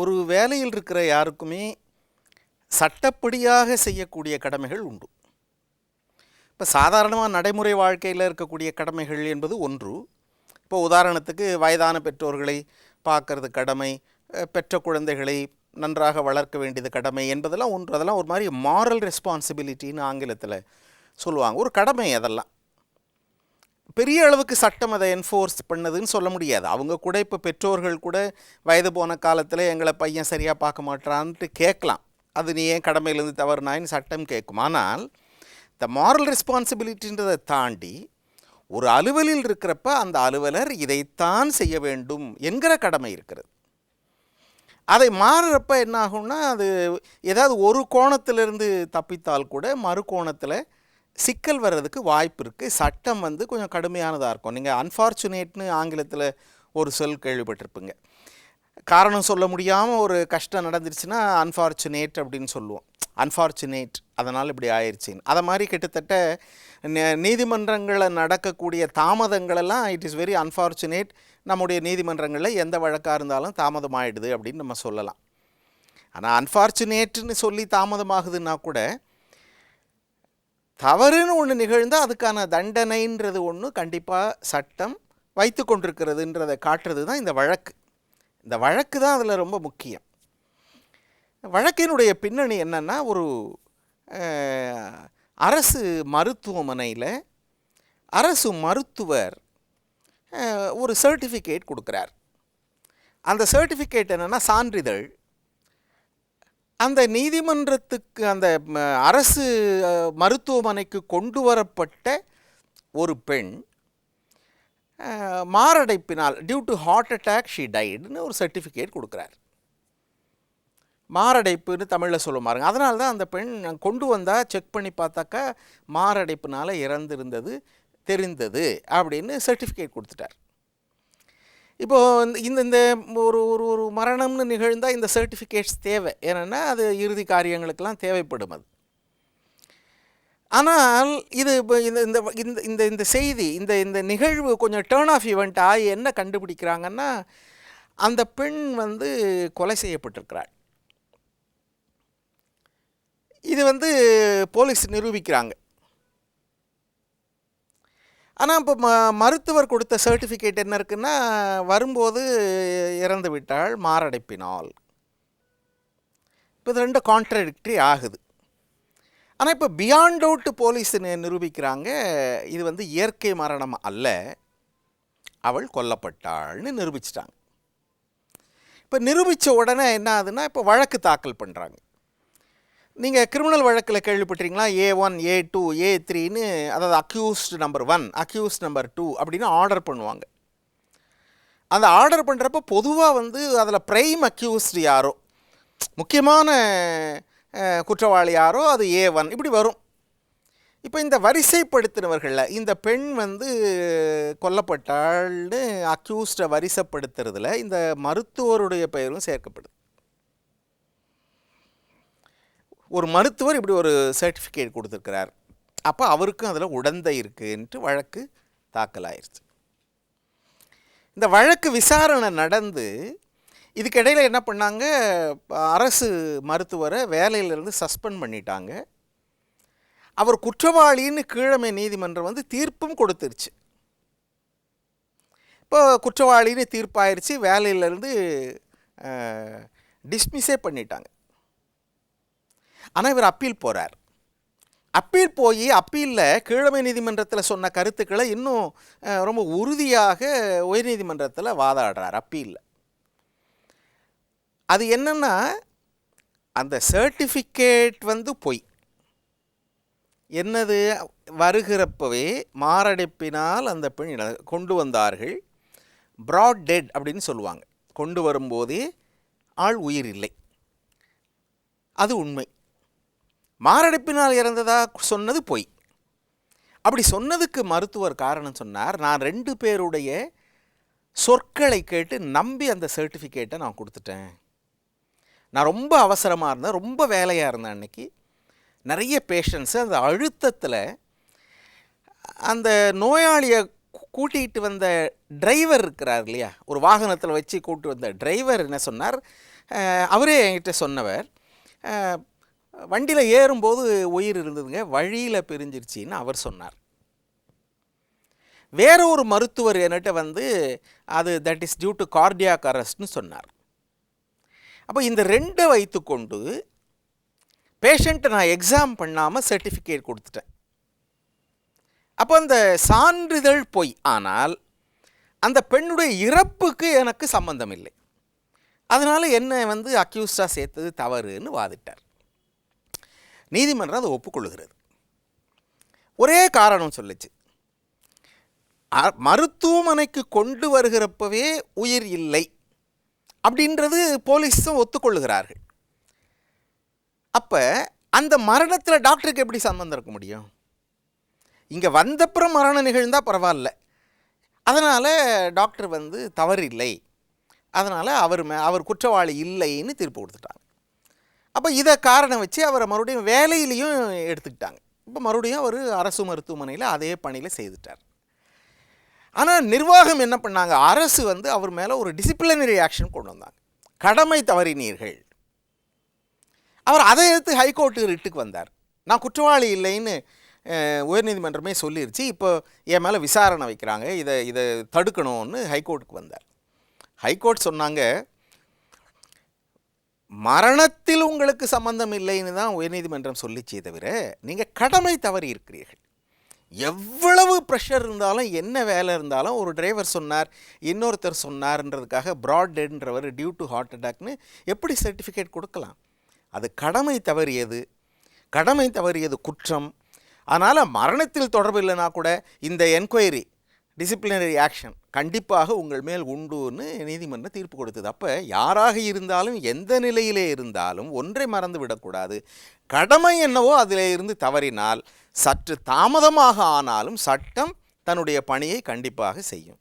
ஒரு வேலையில் இருக்கிற யாருக்குமே சட்டப்படியாக செய்யக்கூடிய கடமைகள் உண்டு. இப்போ சாதாரணமாக நடைமுறை வாழ்க்கையில் இருக்கக்கூடிய கடமைகள் என்பது ஒன்று. இப்போ உதாரணத்துக்கு வயதான பெற்றோர்களை பார்க்கறது கடமை பெற்ற குழந்தைகளை நன்றாக வளர்க்க வேண்டியது கடமை என்பதெல்லாம் ஒன்று. அதெல்லாம் ஒரு மாதிரி மாரல் ரெஸ்பான்சிபிலிட்டின்னு ஆங்கிலத்தில் சொல்லுவாங்க. ஒரு கடமை அதெல்லாம். பெரிய அளவுக்கு சட்டம் அதை என்ஃபோர்ஸ் பண்ணதுன்னு சொல்ல முடியாது. அவங்க கூட இப்போ பெற்றோர்கள் கூட வயது போன காலத்தில் எங்களை பையன் சரியாக பார்க்க மாட்டான்ட்டு கேட்கலாம். அது நீ ஏன் கடமையிலேருந்து தவறுனாயின்னு சட்டம் கேட்கும். ஆனால் இந்த மாரல் ரெஸ்பான்சிபிலிட்டின்றதை தாண்டி ஒரு அலுவலில் இருக்கிறப்ப அந்த அலுவலர் இதைத்தான் செய்ய வேண்டும் என்கிற கடமை இருக்கிறது. அதை மாறுறப்ப என்ன ஆகும்னா அது ஏதாவது ஒரு கோணத்திலிருந்து தப்பித்தால் கூட மறு கோணத்தில் சிக்கல் வர்றதுக்கு வாய்ப்பு இருக்குது சட்டம் வந்து கொஞ்சம் கடுமையானதாக இருக்கும். நீங்கள் அன்ஃபார்ச்சுனேட்னு ஆங்கிலத்தில் ஒரு சொல் கேள்விப்பட்டிருப்பீங்க. காரணம் சொல்ல முடியாமல் ஒரு கஷ்டம் நடந்துருச்சுன்னா அன்ஃபார்ச்சுனேட் அப்படின்னு சொல்லுவோம். அன்ஃபார்ச்சுனேட் அதனால் இப்படி ஆயிடுச்சின்னு அதை மாதிரி கிட்டத்தட்ட நீதிமன்றங்களில் நடக்கக்கூடிய தாமதங்களெல்லாம் இட் இஸ் வெரி அன்ஃபார்ச்சுனேட் நம்முடைய நீதிமன்றங்களில் எந்த வழக்காக இருந்தாலும் தாமதமாகிடுது அப்படின்னு நம்ம சொல்லலாம். ஆனால் அன்ஃபார்ச்சுனேட்னு சொல்லி தாமதமாகுதுன்னா கூட தவறுன்னு ஒன்று நிகழ்ந்தால் அதுக்கான தண்டனைன்றது ஒன்று கண்டிப்பாக சட்டம் வைத்து கொண்டிருக்கிறதுன்றதை காட்டுறது தான் இந்த வழக்கு. இந்த வழக்கு தான் அதில் ரொம்ப முக்கியம். வழக்கினுடைய பின்னணி என்னென்னா ஒரு அரசு மருத்துவமனையில் அரசு மருத்துவர் ஒரு சர்டிஃபிகேட் கொடுக்குறார். அந்த சர்டிஃபிகேட் என்னென்னா சான்றிதழ். அந்த நீதிமன்றத்துக்கு அந்த அரசு மருத்துவமனைக்கு கொண்டு வரப்பட்ட ஒரு பெண் மாரடைப்பினால் due to heart attack she டைடுன்னு ஒரு சர்டிஃபிகேட் கொடுக்குறார். மாரடைப்புன்னு தமிழில் சொல்ல பாருங்க. அதனால தான் அந்த பெண் கொண்டு வந்தால் செக் பண்ணி பார்த்தாக்கா மாரடைப்புனால் இறந்திருந்தது தெரிந்தது அப்படின்னு சர்டிஃபிகேட் கொடுத்துட்டார். இப்போது இந்த- இந்த இந்த ஒரு ஒரு ஒரு மரணம்னு நிகழ்ந்தால் இந்த சர்டிஃபிகேட்ஸ் தேவை. ஏன்னா அது இறுதி காரியங்களுக்கெல்லாம் தேவைப்படும் அது. ஆனால் இது இப்போ இந்த இந்த இந்த இந்த இந்த செய்தி இந்த இந்த நிகழ்வு கொஞ்சம் டேர்ன் ஆஃப் ஈவெண்ட் ஆகி என்ன கண்டுபிடிக்கிறாங்கன்னா அந்த பெண் வந்து கொலை செய்யப்பட்டிருக்கிறாள். இது வந்து போலீஸ் நிரூபிக்கிறாங்க. ஆனால் இப்போ ம மருத்துவர் கொடுத்த சர்டிஃபிகேட் என்ன இருக்குன்னா வரும்போது இறந்து விட்டால் மாரடைப்பினால். இப்போ இது ரெண்டு கான்ட்ரடிக்டரி ஆகுது. ஆனால் இப்போ பியாண்ட் அவுட் போலீஸ் நிரூபிக்கிறாங்க இது வந்து இயற்கை மரணம் அல்ல அவள் கொல்லப்பட்டாள்னு நிரூபிச்சிட்டாங்க. இப்போ நிரூபித்த உடனே என்ன ஆகுதுன்னா இப்போ வழக்கு தாக்கல் பண்ணுறாங்க நீங்கள் கிரிமினல் வழக்கில் கேள்விப்பட்டீங்களா ஏ ஒன் ஏ டூ ஏ த்ரீன்னு அதாவது accused number one accused number two அப்படின்னு ஆர்டர் பண்ணுவாங்க. அந்த ஆர்டர் பண்ணுறப்ப பொதுவாக வந்து அதில் ப்ரைம் அக்யூஸ்ட் யாரோ? முக்கியமான குற்றவாளி யாரோ? அது ஏ ஒன் இப்படி வரும். இப்போ இந்த வரிசைப்படுத்தினவர்களில் இந்த பெண் வந்து கொல்லப்பட்டாள்னு அக்யூஸ்டை வரிசைப்படுத்துறதுல இந்த மருத்துவருடைய பெயரும் சேர்க்கப்படுது. ஒரு மருத்துவர் இப்படி ஒரு சர்டிஃபிகேட் கொடுத்துருக்கிறார். அப்போ அவருக்கும் அதில் உடந்தை இருக்குன்ட்டு வழக்கு தாக்கலாயிருச்சு. இந்த வழக்கு விசாரணை நடந்து இதுக்கிடையில் என்ன பண்ணாங்க? அரசு மருத்துவரை வேலையிலேருந்து சஸ்பெண்ட் பண்ணிட்டாங்க. அவர் குற்றவாளின்னு கீழமை நீதிமன்றம் வந்து தீர்ப்பும் கொடுத்துருச்சு. இப்போ குற்றவாளின்னு தீர்ப்பாயிருச்சு வேலையிலேருந்து டிஸ்மிஸே பண்ணிட்டாங்க. ஆனால் இவர் அப்பீல் போகிறார் அப்பீல் போய் அப்பீலில் கீழமை நீதிமன்றத்தில் சொன்ன கருத்துக்களை இன்னும் ரொம்ப உறுதியாக உயர்நீதிமன்றத்தில் வாதாடுறார் அப்பீலில். அது என்னென்னா அந்த சர்டிஃபிகேட் வந்து பொய். என்னது? வருகிறப்பவே மாரடைப்பினால் அந்த பெண் கொண்டு வந்தார்கள். ப்ராட் டெட் அப்படின்னு சொல்லுவாங்க. கொண்டு வரும்போதே ஆள் உயிர் இல்லை. அது உண்மை. மாரடைப்பினால் இறந்ததா சொன்னது பொய். அப்படி சொன்னதுக்கு மருத்துவர் காரணம் சொன்னார் நான் ரெண்டு பேருடைய சொற்களை கேட்டு நம்பி அந்த சர்டிஃபிகேட்டை நான் கொடுத்துட்டேன். நான் ரொம்ப அவசரமாக இருந்தேன் ரொம்ப வேலையாக இருந்தேன் அன்னைக்கு. நிறைய பேஷண்ட்ஸு அந்த அழுத்தத்தில் அந்த நோயாளியை கூட்டிகிட்டு வந்த டிரைவர் இருக்கிறார் இல்லையா? ஒரு வாகனத்தில் வச்சு கூட்டு வந்த டிரைவர் என்ன சொன்னார் அவரே என்கிட்ட சொன்னவர் வண்டியில் ஏறும்போது உயிர் இருந்ததுங்க வழியில் பிரிஞ்சிருச்சின்னு அவர் சொன்னார். வேற ஒரு மருத்துவர் என்கிட்ட வந்து அது that is due to cardiac அரெஸ்ட்னு சொன்னார். அப்போ இந்த ரெண்டை வைத்துக்கொண்டு பேஷண்ட்டை நான் எக்ஸாம் பண்ணாமல் சர்டிஃபிகேட் கொடுத்துட்டேன். அப்போ அந்த சான்றிதழ் பொய். ஆனால் அந்த பெண்ணுடைய இறப்புக்கு எனக்கு சம்பந்தம் இல்லை அதனால் என்னை வந்து அக்யூஸ்டாக சேர்த்தது தவறுன்னு வாதிட்டார். நீதிமன்றம் அதை ஒப்புக்கொள்ளுகிறது. ஒரே காரணம் சொல்லுச்சு. அ- மருத்துவமனைக்கு கொண்டு வருகிறப்பவே உயிர் இல்லை அப்படின்றது போலீஸும் ஒத்துக்கொள்ளுகிறார்கள். அப்போ அந்த மரணத்தில் டாக்டருக்கு எப்படி சம்மந்தம் இருக்க முடியும்? இங்கே வந்தப்புறம் மரணம் நிகழ்ந்தால் பரவாயில்ல. அதனால் டாக்டர் வந்து தவறு இல்லை அதனால் அவர் மே அவர் குற்றவாளி இல்லைன்னு தீர்ப்பு கொடுத்துட்டாங்க. அப்போ இதை காரணம் வச்சு அவரை மறுபடியும் வேலையிலையும் எடுத்துக்கிட்டாங்க. இப்போ மறுபடியும் அவர் அரசு மருத்துவமனையில் அதே பணியில் செய்துட்டார். ஆனால் நிர்வாகம் என்ன பண்ணாங்க? அரசு வந்து அவர் மேலே ஒரு டிசிப்ளினரி ஆக்ஷன் கொண்டு வந்தாங்க. கடமை தவறினீர்கள் அவர் அதை எடுத்து ஹைகோர்ட்டு ரிட்டுக்கு வந்தார். நான் குற்றவாளி இல்லைன்னு உயர்நீதிமன்றமே சொல்லிருச்சு. இப்போ என் மேலே விசாரணை வைக்கிறாங்க. இதை இதை தடுக்கணும்னு ஹைகோர்ட்டுக்கு வந்தார். ஹைகோர்ட் சொன்னாங்க மரணத்தில் உங்களுக்கு சம்பந்தம் இல்லைன்னு தான் உயர்நீதிமன்றம் சொல்லிச்சே தவிர நீங்கள் கடமை தவறி இருக்கிறீர்கள். எவ்வளவு ப்ரெஷர் இருந்தாலும் என்ன வேலை இருந்தாலும் ஒரு டிரைவர் சொன்னார் இன்னொருத்தர் சொன்னார்ன்றதுக்காக ப்ராட் டெட்ன்றவர் டியூ டு ஹார்ட் அட்டாக்னு எப்படி சர்டிஃபிகேட் கொடுக்கலாம்? அது கடமை தவறியது. கடமை தவறியது குற்றம். அதனால் மரணத்தில் தொடர்பு இல்லைனா கூட இந்த என்கொயரி டிசிப்ளினரி ஆக்ஷன் கண்டிப்பாக உங்கள் மேல் உண்டுன்னு நீதிமன்றம் தீர்ப்பு கொடுத்தது. அப்போ யாராக இருந்தாலும் எந்த நிலையிலே இருந்தாலும் ஒன்றை மறந்து விடக்கூடாது. கடமை என்னவோ அதிலே இருந்து தவறினால் சற்று தாமதமாக ஆனாலும் சட்டம் தன்னுடைய பணியை கண்டிப்பாக செய்யும்.